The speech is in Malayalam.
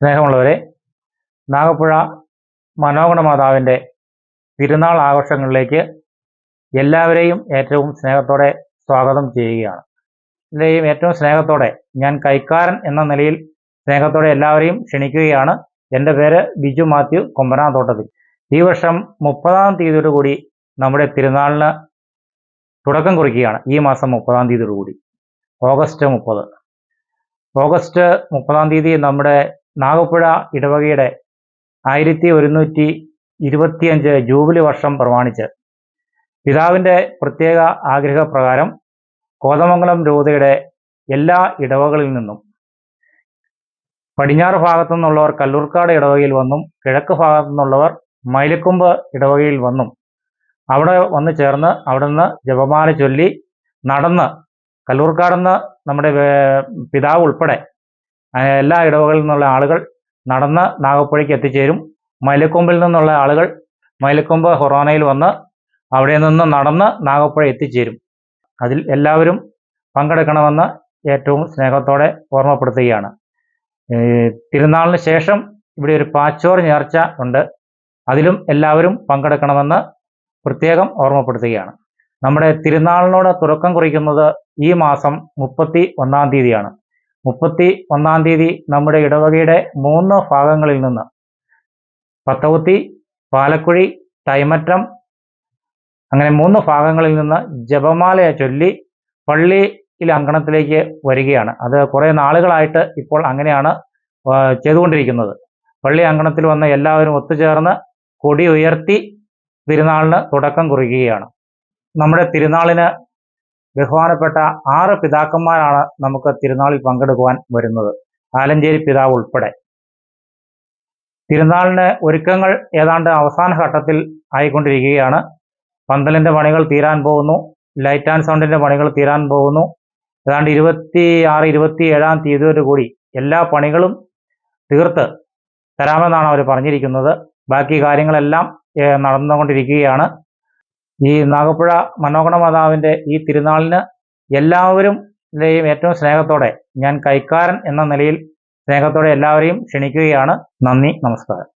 സ്നേഹമുള്ളവരെ നാഗപ്പുഴ മനോഗണ മാതാവിന്റെ തിരുനാൾ ആഘോഷങ്ങളിലേക്ക് എല്ലാവരെയും ഏറ്റവും സ്നേഹത്തോടെ സ്വാഗതം ചെയ്യുകയാണ്. എല്ലാവരെയും ഏറ്റവും സ്നേഹത്തോടെ ഞാൻ കൈക്കാരൻ എന്ന നിലയിൽ സ്നേഹത്തോടെ എല്ലാവരെയും ക്ഷണിക്കുകയാണ്. എന്റെ പേര് ബിജു മാത്യു കൊമ്പനാത്തോട്ടത്തിൽ ഈ വർഷം മുപ്പതാം തീയതിയോടുകൂടി നമ്മുടെ തിരുനാളിന് തുടക്കം കുറിക്കുകയാണ്. ഈ മാസം മുപ്പതാം തീയതിയോടുകൂടി ഓഗസ്റ്റ് മുപ്പത്. ഓഗസ്റ്റ് മുപ്പതാം തീയതി നമ്മുടെ നാഗപ്പുഴ ഇടവകയുടെ ആയിരത്തി ഒരുന്നൂറ്റി ഇരുപത്തിയഞ്ച് ജൂബിലി വർഷം പ്രമാണിച്ച്. പിതാവിന്റെ പ്രത്യേക ആഗ്രഹപ്രകാരം കോതമംഗലം രൂപതയുടെ എല്ലാ ഇടവകളിൽ നിന്നും പടിഞ്ഞാറ് ഭാഗത്തു നിന്നുള്ളവർ കല്ലൂർക്കാട് ഇടവകയിൽ വന്നും കിഴക്ക് ഭാഗത്തു നിന്നുള്ളവർ മൈലക്കൊമ്പ് ഇടവകയിൽ വന്നും അവിടെ വന്ന് ചേർന്ന് അവിടെ നിന്ന് ജപമാല ചൊല്ലി നടന്ന് കല്ലൂർക്കാടെന്ന് നമ്മുടെ പിതാവ് ഉൾപ്പെടെ എല്ലാ ഇടവകളിൽ നിന്നുള്ള ആളുകൾ നടന്ന് നാഗപ്പുഴയ്ക്ക് എത്തിച്ചേരും. മൈലക്കൊമ്പിൽ നിന്നുള്ള ആളുകൾ മൈലക്കൊമ്പ് ഹൊറോണയിൽ വന്ന് അവിടെ നിന്ന് നടന്ന് നാഗപ്പുഴ എത്തിച്ചേരും. അതിൽ എല്ലാവരും പങ്കെടുക്കണമെന്ന് ഏറ്റവും സ്നേഹത്തോടെ ഓർമ്മപ്പെടുത്തുകയാണ്. തിരുനാളിന് ശേഷം ഇവിടെ ഒരു പാച്ചോർ നേർച്ച ഉണ്ട്. അതിലും എല്ലാവരും പങ്കെടുക്കണമെന്ന് പ്രത്യേകം ഓർമ്മപ്പെടുത്തുകയാണ്. നമ്മുടെ തിരുനാളിനോട് തുടക്കം കുറിക്കുന്നത് ഈ മാസം മുപ്പത്തി ഒന്നാം തീയതിയാണ്. മുപ്പത്തി ഒന്നാം തീയതി നമ്മുടെ ഇടവകയുടെ മൂന്ന് ഭാഗങ്ങളിൽ നിന്ന്. പത്തവുത്തി പാലക്കുഴി തൈമറ്റം അങ്ങനെ മൂന്ന് ഭാഗങ്ങളിൽ നിന്ന് ജപമാലയെ ചൊല്ലി പള്ളിയിലെ അങ്കണത്തിലേക്ക് വരികയാണ്. അത് കുറേ നാളുകളായിട്ട് ഇപ്പോൾ അങ്ങനെയാണ് ചെയ്തുകൊണ്ടിരിക്കുന്നത്. പള്ളി അങ്കണത്തിൽ വന്ന് എല്ലാവരും ഒത്തുചേർന്ന് കൊടി ഉയർത്തി തിരുനാളിന് തുടക്കം കുറിക്കുകയാണ്. നമ്മുടെ തിരുനാളിന് ബഹുമാനപ്പെട്ട ആറ് പിതാക്കന്മാരാണ് നമുക്ക് തിരുനാളിൽ പങ്കെടുക്കുവാൻ വരുന്നത്. ആലഞ്ചേരി പിതാവ് ഉൾപ്പെടെ. തിരുനാളിന് ഒരുക്കങ്ങൾ ഏതാണ്ട് അവസാന ഘട്ടത്തിൽ ആയിക്കൊണ്ടിരിക്കുകയാണ്. പന്തലിന്റെ പണികൾ തീരാൻ പോകുന്നു. ലൈറ്റ് ആൻഡ് സൗണ്ടിന്റെ പണികൾ തീരാൻ പോകുന്നു. ഏതാണ്ട് ഇരുപത്തി ആറ് ഇരുപത്തി ഏഴാം തീയതിയോട് കൂടി എല്ലാ പണികളും തീർത്ത് തരാമെന്നാണ് അവർ പറഞ്ഞിരിക്കുന്നത്. ബാക്കി കാര്യങ്ങളെല്ലാം നടന്നുകൊണ്ടിരിക്കുകയാണ്. ഈ നാഗപ്പുഴ മനോഗണ ഈ തിരുനാളിന് എല്ലാവരും ഏറ്റവും സ്നേഹത്തോടെ ഞാൻ കൈക്കാരൻ എന്ന നിലയിൽ സ്നേഹത്തോടെ എല്ലാവരെയും ക്ഷണിക്കുകയാണ്. നന്ദി നമസ്കാരം.